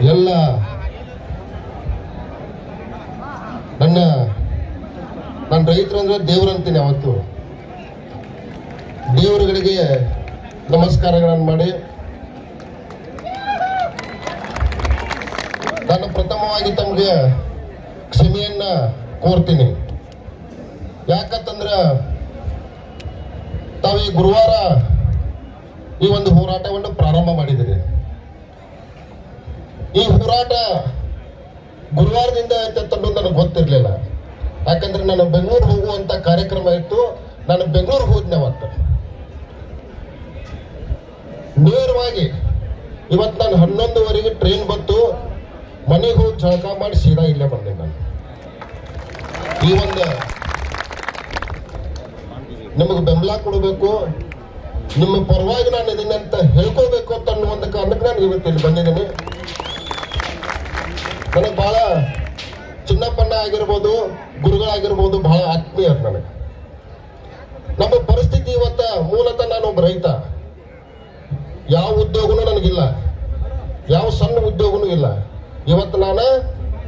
ಎಲ್ಲ ನನ್ನ ನನ್ನ ರೈತರು ಅಂದ್ರೆ ದೇವ್ರು ಅಂತೀನಿ ಅವತ್ತು ದೇವರುಗಳಿಗೆ ನಮಸ್ಕಾರಗಳನ್ನು ಮಾಡಿ. ನಾನು ಪ್ರಥಮವಾಗಿ ತಮಗೆ ಕ್ಷಮೆಯನ್ನ ಕೋರ್ತೀನಿ. ಯಾಕಂತಂದ್ರೆ ತಾವು ಗುರುವಾರ ಈ ಒಂದು ಹೋರಾಟವನ್ನು ಪ್ರಾರಂಭ ಮಾಡಿದಿರಿ ಈ ಹೋರಾಟ ಗುರುವಾರದಿಂದ ಆಯ್ತಂತ ನನಗೆ ಗೊತ್ತಿರಲಿಲ್ಲ. ಯಾಕಂದ್ರೆ ನಾನು ಬೆಂಗಳೂರು ಹೋಗುವಂತ ಕಾರ್ಯಕ್ರಮ ಇತ್ತು. ನಾನು ಬೆಂಗಳೂರು ಹೋದ್ನೆ ಅವತ್ತು. ನೇರವಾಗಿ ಇವತ್ತು ನಾನು ಹನ್ನೊಂದುವರೆಗೆ ಟ್ರೈನ್ ಬಂತು. ಮನೆಗೆ ಹೋಗಿ ಜಳಕ ಮಾಡಿ ಸೀದಾ ಇಲ್ಲೇ ಬಂದೆ ನಾನು. ಈ ಒಂದು ನಿಮಗೆ ಬೆಂಬಲ ಕೊಡಬೇಕು. ನಿಮ್ಮ ಪರವಾಗಿ ನಾನು ಇದೀನಿ ಅಂತ ಹೇಳ್ಕೋಬೇಕು ಅಂತ ಅನ್ನೋ ಒಂದು ಕಾರಣಕ್ಕೆ ನಾನು ಇವತ್ತು ಇಲ್ಲಿ ಬಂದಿದ್ದೀನಿ. ನನಗೆ ಬಹಳ ಚಿನ್ನಪ್ಪಣ್ಣ ಆಗಿರ್ಬೋದು, ಗುರುಗಳಾಗಿರ್ಬೋದು ಬಹಳ ಆತ್ಮೀಯರು ನನಗೆ. ನಮ್ಮ ಪರಿಸ್ಥಿತಿ ಇವತ್ತ ಮೂಲತಃ ನಾನು ಒಬ್ಬ ರೈತ. ಯಾವ ಉದ್ಯೋಗನೂ ನನಗಿಲ್ಲ. ಯಾವ ಸಣ್ಣ ಉದ್ಯೋಗನೂ ಇಲ್ಲ. ಇವತ್ತು ನಾನು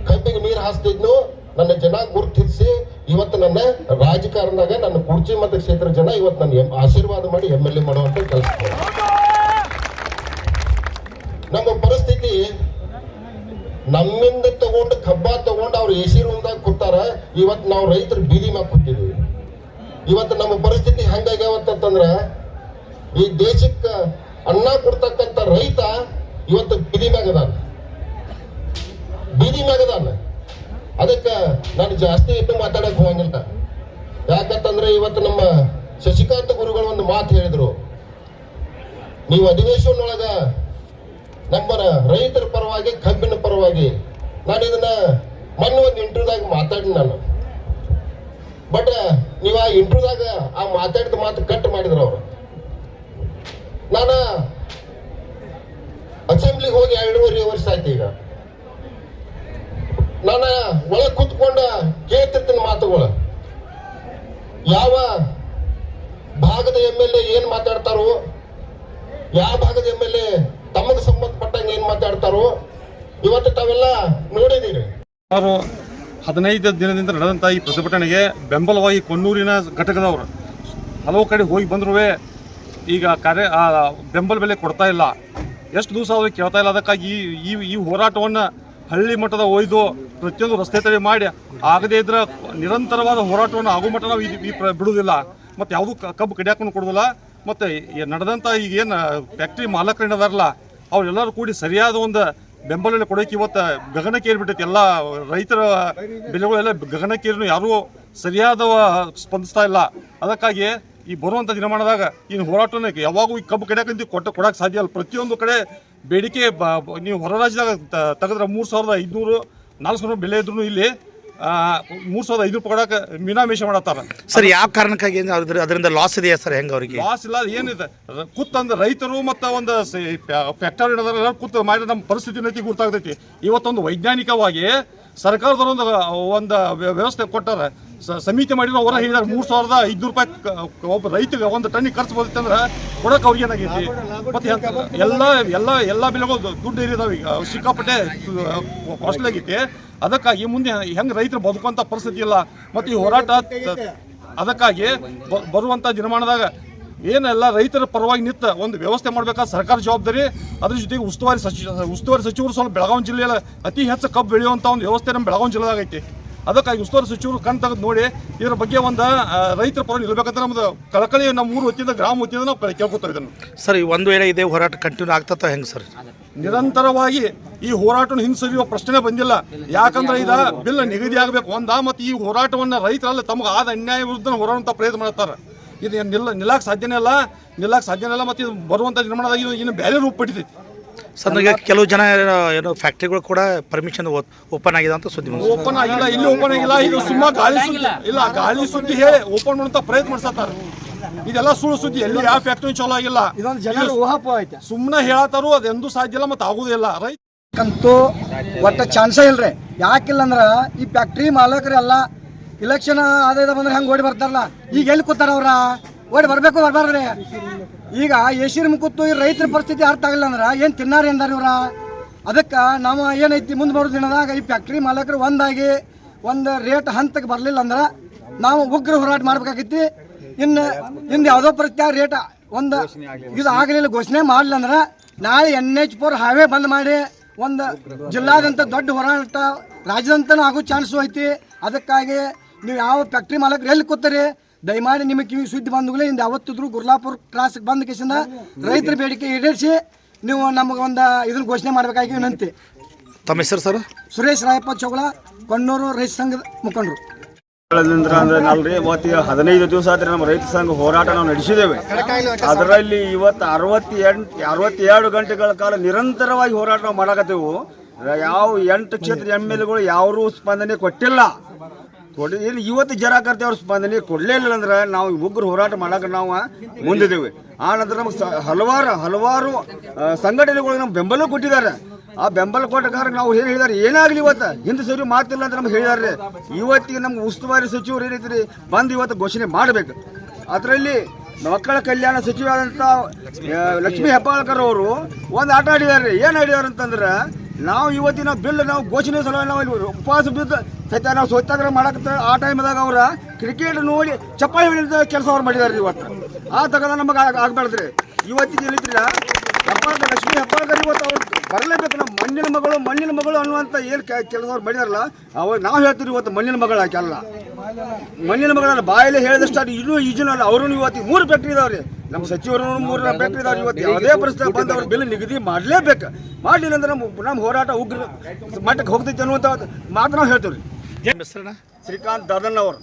ಕಬ್ಬಿಗೆ ನೀರು ಹಾಸ್ತಿದ್ನು, ನನ್ನ ಜನ ಗುರುತಿಸಿ, ಇವತ್ತು ನನ್ನ ರಾಜಕಾರಣದಾಗ ನನ್ನ ಕುರ್ಚಿ ಮತ್ತು ಕ್ಷೇತ್ರ ಜನ ಇವತ್ತು ನನ್ನ ಆಶೀರ್ವಾದ ಮಾಡಿ ಎಂ ಎಲ್ ಎ ಮಾಡುವಂತ ಕೆಲಸ ನಮ್ಮ ಪರಿಸ್ಥಿತಿ ನಮ್ಮಿಂದ ತಗೊಂಡು ಕಬ್ಬ ತಗೊಂಡು ಅವ್ರು ಎ ಸಿ ರೂಮ್ದಾಗ ಕೂತಾರ ಇವತ್ತು ನಾವು ರೈತರು ಬೀದಿ ಮಾಡಿ ಕೊಟ್ಟಿದೀವಿ ಇವತ್ತು ನಮ್ಮ ಪರಿಸ್ಥಿತಿ ಹೆಂಗಾಗ್ಯಾವತ್ತಂದ್ರ, ಈ ದೇಶಕ್ಕೆ ಅನ್ನ ಕೊಡ್ತಕ್ಕಂಥ ರೈತ ಇವತ್ತು ಬೀದಿ ಮ್ಯಾಗದಾನ ಬೀದಿ ಮ್ಯಾಗದಾನ ಅದಕ್ಕೆ ನಾನು ಜಾಸ್ತಿ ಇಟ್ಟು ಮಾತಾಡಕ್ ಹೋಗಂಗಿಲ್ಲ. ಯಾಕಂತಂದ್ರೆ ಇವತ್ತು ನಮ್ಮ ಶಶಿಕಾಂತ್ ಗುರುಗಳು ಒಂದು ಮಾತು ಹೇಳಿದರು. ನೀವು ಅಧಿವೇಶನೊಳಗ ನಮ್ಮ ರೈತರ ಪರವಾಗಿ, ಕಬ್ಬಿನ ಪರವಾಗಿ. ನಾನು ಇದನ್ನ ಮೊನ್ನೆ ಒಂದು ಇಂಟರ್ವ್ಯೂದಾಗ ಮಾತಾಡಿ ನಾನು. ಬಟ್, ನೀವು ಆ ಇಂಟರ್ವ್ಯೂದಾಗ ಆ ಮಾತಾಡಿದ ಮಾತು ಕಟ್ ಮಾಡಿದ್ರು ಅವರು. ನಾನು ಅಸೆಂಬ್ಲಿಗೆ ಹೋಗಿ ಎರಡೂವರೆ ವರ್ಷ ಆಯ್ತು ಈಗ. ನಾನು ಒಳಗೆ ಕೂತ್ಕೊಂಡ ಕೇಳ್ತಿರ್ತೀನಿ ಮಾತುಗಳು. ಯಾವ ಭಾಗದ ಎಂ ಎಲ್ ಎ ಏನು ಮಾತಾಡ್ತಾರೋ, ಯಾವ ಭಾಗದ ಎಂ ಎಲ್ ಎ ಮಾತಾಡ್ತಾರೋ ಇವತ್ತು ತಾವೆಲ್ಲ ನೋಡಿದೀರಿ ಸುಮಾರು ಹದಿನೈದು ದಿನದಿಂದ ನಡೆದಂಥ ಈ ಪ್ರತಿಭಟನೆಗೆ ಬೆಂಬಲವಾಗಿ ಕೊನ್ನೂರಿನ ಘಟಕದವರು ಹಲವು ಕಡೆ ಹೋಗಿ ಬಂದರೂ ಈಗ ಕಾರ್ಯ ಬೆಂಬಲ ಬೆಲೆ ಕೊಡ್ತಾ ಇಲ್ಲ. ಎಷ್ಟು ದಿವಸ ಅವ್ರಿಗೆ ಕೇಳ್ತಾ ಇಲ್ಲ. ಅದಕ್ಕಾಗಿ ಈ ಈ ಹೋರಾಟವನ್ನು ಹಳ್ಳಿ ಮಟ್ಟದ ಒಯ್ದು ಪ್ರತಿಯೊಂದು ರಸ್ತೆ ತಡೆ ಮಾಡಿ ಆಗದೇ ಇದ್ರೆ ನಿರಂತರವಾದ ಹೋರಾಟವನ್ನು ಆಗೋ ಮಟ್ಟ ನಾವು ಈ- ಬಿಡುವುದಿಲ್ಲ. ಮತ್ತು ಯಾವುದೂ ಕಬ್ಬು ಕಡಿಯಾಕೊಂಡು ಕೊಡೋದಿಲ್ಲ ಮತ್ತು ನಡೆದಂಥ ಈಗ ಏನು ಫ್ಯಾಕ್ಟ್ರಿ ಮಾಲಕರಿಂದ ಏನದಾರಲ್ಲ ಅವರೆಲ್ಲರೂ ಕೂಡಿ ಸರಿಯಾದ ಒಂದು ಬೆಂಬಲ ಬೆಲೆ ಕೊಡೋಕೆ ಇವತ್ತು ಗಗನಕ್ಕೆ ಏರ್ಬಿಟ್ಟೈತಿ ಎಲ್ಲ ರೈತರ ಬೆಲೆಗಳೆಲ್ಲ ಏರಿನೂ ಯಾರೂ ಸರಿಯಾದ ಸ್ಪಂದಿಸ್ತಾ ಇಲ್ಲ. ಅದಕ್ಕಾಗಿ ಈ ಬರುವಂಥ ದಿನಮಾನದಾಗ ಈ ಹೋರಾಟನ ಯಾವಾಗೂ ಈ ಕಬ್ಬು ಕಡೆಯಕ್ಕಂತ ಕೊಟ್ಟ ಕೊಡಕ್ಕೆ ಸಾಧ್ಯ ಇಲ್ಲ. ಪ್ರತಿಯೊಂದು ಕಡೆ ಬೇಡಿಕೆ ನೀವು ಹೊರ ರಾಜ್ಯದಾಗ ತೆಗೆದ್ರೆ ಮೂರು ಸಾವಿರದ ಐದುನೂರು, ನಾಲ್ಕು ಸಾವಿರ ಬೆಲೆ ಇದ್ರೂ ಇಲ್ಲಿ ಮೂರು ಸಾವಿರದ ರೂಪಾಯಿ ಕೊಡಕ್ಕೆ ಮೀನಾಮೇಷ ಮಾಡತ್ತಾರ. ಸರ್ ಯಾವ ಕಾರಣಕ್ಕಾಗಿ ಏನು ಅದ್ರ ಅದರಿಂದ ಲಾಸ್ ಇದೆಯಾ ಸರ್ ಹೆಂಗೆ ಅವರಿಗೆ? ಲಾಸ್ ಇಲ್ಲ ಏನಿದೆ? ಕೂತಂದ್ರೆ ರೈತರು ಮತ್ತು ಒಂದು ಫ್ಯಾಕ್ಟರಿ ಎಲ್ಲ ಕೂತು ಮಾಡಿದ ನಮ್ಮ ಪರಿಸ್ಥಿತಿ ನೈತಿ ಗೊತ್ತಾಗ್ತೈತಿ ಇವತ್ತೊಂದು ವೈಜ್ಞಾನಿಕವಾಗಿ ಸರ್ಕಾರದವರು ಒಂದು ಒಂದು ವ್ಯವಸ್ಥೆ ಕೊಟ್ಟಾರ. ಸಮಿತಿ ಮಾಡಿದ್ರು ಅವರ ಹೇಳಿದಾರೆ ಮೂರು ಸಾವಿರದ ಐದುನೂರು ರೂಪಾಯಿ ಒಬ್ಬ ರೈತಗೆ ಒಂದು ಟನ್ನಿಗೆ ಖರ್ಚು ಬರುತ್ತೆ ಅಂದ್ರೆ ಕೊಡಕ್ಕೆ ಅವ್ರಿಗೆ ಏನಾಗೈತಿ? ಮತ್ತೆ ಎಲ್ಲ ಎಲ್ಲ ಎಲ್ಲ ಬೆಲೆಗಳು ದುಡ್ಡು ಏರಿದಾವೆ ಈಗ. ಸಿಕ್ಕಾಪಟ್ಟೆ ಕಾಸ್ಟ್ಲಿ ಆಗೈತಿ. ಅದಕ್ಕಾಗಿ ಮುಂದೆ ಹೆಂಗೆ ರೈತರು ಬದುಕುವಂಥ ಪರಿಸ್ಥಿತಿ ಇಲ್ಲ. ಮತ್ತು ಈ ಹೋರಾಟ ಅದಕ್ಕಾಗಿ ಬರುವಂಥ ದಿನಮಾನದಾಗ ಏನೆಲ್ಲ ರೈತರ ಪರವಾಗಿ ನಿಂತ ಒಂದು ವ್ಯವಸ್ಥೆ ಮಾಡಬೇಕಾದ ಸರ್ಕಾರ ಜವಾಬ್ದಾರಿ, ಅದ್ರ ಜೊತೆಗೆ ಉಸ್ತುವಾರಿ ಸಚಿವ ಉಸ್ತುವಾರಿ ಸಚಿವರು ಸ್ವಲ್ಪ ಬೆಳಗಾವಿ ಜಿಲ್ಲೆಯಲ್ಲಿ ಅತಿ ಹೆಚ್ಚು ಕಬ್ಬು ಬೆಳೆಯುವಂಥ ಒಂದು ವ್ಯವಸ್ಥೆ ನಮ್ಮ ಬೆಳಗಾವಿ ಜಿಲ್ಲೆದಾಗ ಐತಿ. ಅದಕ್ಕಾಗಿ ಉಸ್ತುವಾರಿ ಸಚಿವರು ಕಣ್ ತೆಗೆದು ನೋಡಿ ಇದರ ಬಗ್ಗೆ ಒಂದು ರೈತರ ಪರ ನಿಲ್ಬೇಕಂತ ನಮ್ದು ಕಳಕಳಿ ನಮ್ಮ ಊರು ವತಿಯಿಂದ ಗ್ರಾಮ ವತಿಯಿಂದ ನಾವು ಕಳ್- ಕೇಳ್ಕೊತಾ ಇದನ್ನು. ಸರ್ ಈ ಒಂದು ವೇಳೆ ಇದೇ ಹೋರಾಟ ಕಂಟಿನ್ಯೂ ಆಗ್ತಾ ಹೆಂಗೆ ಸರ್? ನಿರಂತರವಾಗಿ ಈ ಹೋರಾಟವನ್ನು ಹಿಂಸರಿಯುವ ಪ್ರಶ್ನೆ ಬಂದಿಲ್ಲ. ಯಾಕಂದ್ರೆ ಇದ ಬಿಲ್ ನಿಗದಿ ಆಗಬೇಕು. ಒಂದ ಮತ್ತು ಈ ಹೋರಾಟವನ್ನ ರೈತರಲ್ಲ ತಮಗೆ ಆದ ಅನ್ಯಾಯ ವಿರುದ್ಧ ಹೋರಾಡುವಂತ ಪ್ರಯತ್ನ ಮಾಡ್ತಾರೆ. ಇದು ನಿಲ್ಲ ನಿಲ್ಲಕ್ಕೆ ಸಾಧ್ಯನೇ ಇಲ್ಲ ನಿಲ್ಲಕ್ಕೆ ಸಾಧ್ಯನೇ ಇಲ್ಲ ಮತ್ತು ಇದು ಬರುವಂಥ ನಿರ್ಮಾಣದಾಗ ಇನ್ನು ಬೇರೆ ರೂಪ ಪಡಿತೈತಿ ಸರ್ ಈಗ ಕೆಲವು ಜನ ಏನು ಫ್ಯಾಕ್ಟ್ರಿಗಳು ಕೂಡ ಪರ್ಮಿಷನ್ ಓಪನ್ ಆಗಿದೆ ಅಂತ ಸುದ್ದಿ. ಓಪನ್ ಆಗಿಲ್ಲ ಇಲ್ಲಿ ಓಪನ್ ಆಗಿಲ್ಲ ಇದು ಸುಮ್ಮ ಗಾಳಿ ಸುದ್ದಿ ಇಲ್ಲ ಗಾಳಿ ಸುದ್ದಿ ಹೇಳಿ ಓಪನ್ ಮಾಡುವಂತ ಪ್ರಯತ್ನ ಮಾಡ್ಸತ್ತಾರ. ಇದೆಲ್ಲ ಸುಳ್ಳು ಸುದ್ದಿ ಎಲ್ಲಿ ಯಾವ ಫ್ಯಾಕ್ಟ್ರಿ ಚಲೋ ಆಗಿಲ್ಲ. ಇದೊಂದು ಐತೆ. ಸುಮ್ಮನೆ ಹೇಳತ್ತಾರು ಅದೆಂದೂ ಸಾಧ್ಯ ಇಲ್ಲ ಮತ್ತೆ ಆಗುದಿಲ್ಲ ರೈತ ಅಂತೂ ಒಟ್ಟ ಚಾನ್ಸೇ ಇಲ್ರಿ. ಯಾಕಿಲ್ಲ ಅಂದ್ರೆ ಈ ಫ್ಯಾಕ್ಟ್ರಿ ಮಾಲಕರೆಲ್ಲ ಇಲೆಕ್ಷನ್ ಆದಾಯದ ಬಂದ್ರೆ ಹಂಗ ಓಡಿ ಬರ್ತಾರಲ್ಲ. ಈಗ ಎಲ್ಲಿ ಕೂತಾರ ಅವ್ರ? ಓಡಿ ಬರ್ಬೇಕು ಬರ್ಬಾರ್ದ್ರಿ. ಈಗ ಎಸಿರ್ ಮುಕುತ್ತು ಈ ರೈತರ ಪರಿಸ್ಥಿತಿ ಅರ್ಥ ಆಗಿಲ್ಲ ಅಂದ್ರೆ ಏನ್ ತಿನ್ನಾರ ಅಂದಾರ ಇವ್ರ? ಅದಕ್ಕೆ ನಾವು ಏನೈತಿ ಮುಂದೆ ಬರೋ ದಿನದಾಗ ಈ ಫ್ಯಾಕ್ಟ್ರಿ ಮಾಲಕರು ಒಂದಾಗಿ ಒಂದು ರೇಟ್ ಹಂತಕ್ಕೆ ಬರಲಿಲ್ಲ ಅಂದ್ರೆ ನಾವು ಉಗ್ರ ಹೋರಾಟ ಮಾಡ್ಬೇಕಾಗೈತಿ ಇನ್ನು ಇನ್ನು ಯಾವುದೋ ಪರಿಸ್ಥಿತಿ ರೇಟ್ ಒಂದು ಇದು ಆಗಲಿಲ್ಲ ಘೋಷಣೆ ಮಾಡಲಿಲ್ಲ ಅಂದ್ರೆ ನಾಳೆ ಎನ್ ಎಚ್ ಫೋರ್ ಹೈವೇ ಬಂದ್ ಮಾಡಿ ಒಂದು ಜಿಲ್ಲಾದಂಥ ದೊಡ್ಡ ಹೋರಾಟ ರಾಜ್ಯದಂತನೂ ಆಗೋ ಚಾನ್ಸು ಐತಿ. ಅದಕ್ಕಾಗಿ ನೀವು ಯಾವ ಫ್ಯಾಕ್ಟ್ರಿ ಮಾಲಕರು ಎಲ್ಲಿ ಕೂತೀರಿ? ದಯಮಾಡಿ ನಿಮಗೆ ಕಿವಿ ಸುದ್ದಿ ಬಂದುಗಳೇ ಇಂದ ಅವತ್ತಿದ್ರು ಗುರ್ಲಾಪುರ್ ಕ್ರಾಸ್ಗೆ ಬಂದ ಕೇಸಿಂದ ರೈತರ ಬೇಡಿಕೆ ಈಡೇರಿಸಿ ನೀವು ನಮಗೆ ಒಂದು ಇದನ್ನು ಘೋಷಣೆ ಮಾಡಬೇಕಾಗಿ ವಿನಂತಿ. ತಮ್ಮ ಹೆಸರು ಸರ್? ಸುರೇಶ್ ರಾಯಪ್ಪ ಚೌಗಳ ಕೊಣ್ಣೂರು ರೈತ ಸಂಘದ ಮುಖಂಡರು. ಅಂದ್ರೆ ನಾಲ್ರಿ ಇವತ್ತು ಹದಿನೈದು ದಿವಸ ಆದ್ರೆ ನಮ್ಮ ರೈತ ಸಂಘ ಹೋರಾಟ ನಾವು ನಡೆಸಿದ್ದೇವೆ. ಅದರಲ್ಲಿ ಇವತ್ತು ಅರವತ್ತೆಂಟು ಅರವತ್ತೆರಡು ಗಂಟೆಗಳ ಕಾಲ ನಿರಂತರವಾಗಿ ಹೋರಾಟ ನಾವು ಮಾಡಕತ್ತೇವು. ಯಾವ ಎಂಟು ಕ್ಷೇತ್ರ ಎಂ ಎಲ್ ಎಗಳು ಯಾರೂ ಸ್ಪಂದನೆ ಕೊಟ್ಟಿಲ್ಲ. ಕೊಡಿ. ಇಲ್ಲಿ ಇವತ್ತು ಜರಾಕರ್ತಿ ಅವ್ರ ಸ್ಪಂದನೆ ಕೊಡಲೇ ಇಲ್ಲ ಅಂದ್ರೆ ನಾವು ಉಗ್ರ ಹೋರಾಟ ಮಾಡಕ್ಕೆ ನಾವು ಮುಂದಿದ್ದೇವೆ. ಆ ನಂತರ ನಮಗೆ ಹಲವಾರು ಹಲವಾರು ಸಂಘಟನೆಗಳಿಗೆ ಸಂಘಟನೆಗಳು ನಮ್ಗೆ ಬೆಂಬಲ ಕೊಟ್ಟಿದ್ದಾರೆ. ಆ ಬೆಂಬಲ ಕೊಟ್ಟ ಕಾರಣ ನಾವು ಏನು ಹೇಳಿದಾರೆ ಏನಾಗಲಿ ಇವತ್ತು? ಹಿಂದೆ ಸರಿ ಮಾತಿಲ್ಲ ಅಂತ ನಮ್ಗೆ ಹೇಳಿದಾರೆ ಇವತ್ತಿಗೆ ನಮ್ಗೆ ಉಸ್ತುವಾರಿ ಸಚಿವರು ಏನೈತ್ರಿ ಬಂದು ಇವತ್ತು ಘೋಷಣೆ ಮಾಡಬೇಕು. ಅದರಲ್ಲಿ ಮಕ್ಕಳ ಕಲ್ಯಾಣ ಸಚಿವರಾದಂಥ ಲಕ್ಷ್ಮಿ ಲಕ್ಷ್ಮೀ ಹೆಬ್ಬಾಳ್ಕರ್ ಅವರು ಒಂದು ಆಟ ಆಡಿದ್ದಾರೆ. ಏನು ಆಡಿದಾರೆ ಅಂತಂದ್ರೆ ನಾವು ಇವತ್ತಿನ ಬಿಲ್ ನಾವು ಘೋಷಣೆ ಸಲುವಾಗಿ ನಾವು ಉಪವಾಸ ಬಿದ್ದು ಸಹಿತ ನಾವು ಸ್ವಚ್ಛಾಗ್ರಹ ಮಾಡಕ್ಕೆ ಆ ಟೈಮ್ದಾಗ ಅವ್ರ ಕ್ರಿಕೆಟ್ ನೋಡಿ ಚಪ್ಪಾಳಿ ಹೊಡಿದ ಕೆಲಸ ಅವ್ರು ಮಾಡಿದಾರೆ ಇವತ್ತು. ಆ ತಗದ ನಮಗೆ ಆಗ್ಬಾರ್ದ್ರಿ. ಇವತ್ತಿಗೆ ಏನಿದ್ರಿಲ್ಲ ಹೆಬ್ಬಾಳ್ಕರ್ ಲಕ್ಷ್ಮೀ ಹೆಬ್ಬಾಳ್ಕರ್ ಇವತ್ತು ಅವ್ರು ಬರಲೇಬೇಕು. ನಮ್ಮ ಮಣ್ಣಿನ ಮಗಳು ಮಣ್ಣಿನ ಮಗಳು ಅನ್ನುವಂಥ ಏನು ಕೆಲಸ ಅವ್ರು ಮಾಡಿದಾರಲ್ಲ ಅವಾಗ ನಾವು ಹೇಳ್ತೀವಿ ಇವತ್ತು ಮಣ್ಣಿನ ಮಗಳ ಆಕೆಲ್ಲ ಮಣ್ಣಿನ ಮಗಳ ಬಾಯಲ್ಲಿ ಹೇಳಿದಷ್ಟು ಅದು ಇನ್ನೂ ಈಜಿನಲ್ಲ ಅವರು ಇವತ್ತು ಮೂರು ಫ್ಯಾಕ್ಟ್ರಿ ಇದಾವ್ರಿ. ನಮ್ಮ ಸಚಿವರು ಮೂರು ಫ್ಯಾಕ್ಟ್ರಿ ಇದಾವ್ರಿ ಇವತ್ತು. ಯಾವುದೇ ಪರಿಸ್ಥಿತಿ ಬಂದು ಅವ್ರ ಬಿಲ್ ನಿಗದಿ ಮಾಡಲೇಬೇಕು. ಮಾಡಲಿಲ್ಲ ಅಂದ್ರೆ ನಮ್ಮ ನಮ್ಮ ಹೋರಾಟ ಉಗ್ರ ಮಟ್ಟಕ್ಕೆ ಹೋಗ್ತೈತೆ ಅನ್ನುವಂಥ ಮಾತು ನಾವು ಹೇಳ್ತೀವಿ ರೀ ಶ್ರೀಕಾಂತ್ ದಾದನ್ ಅವರು.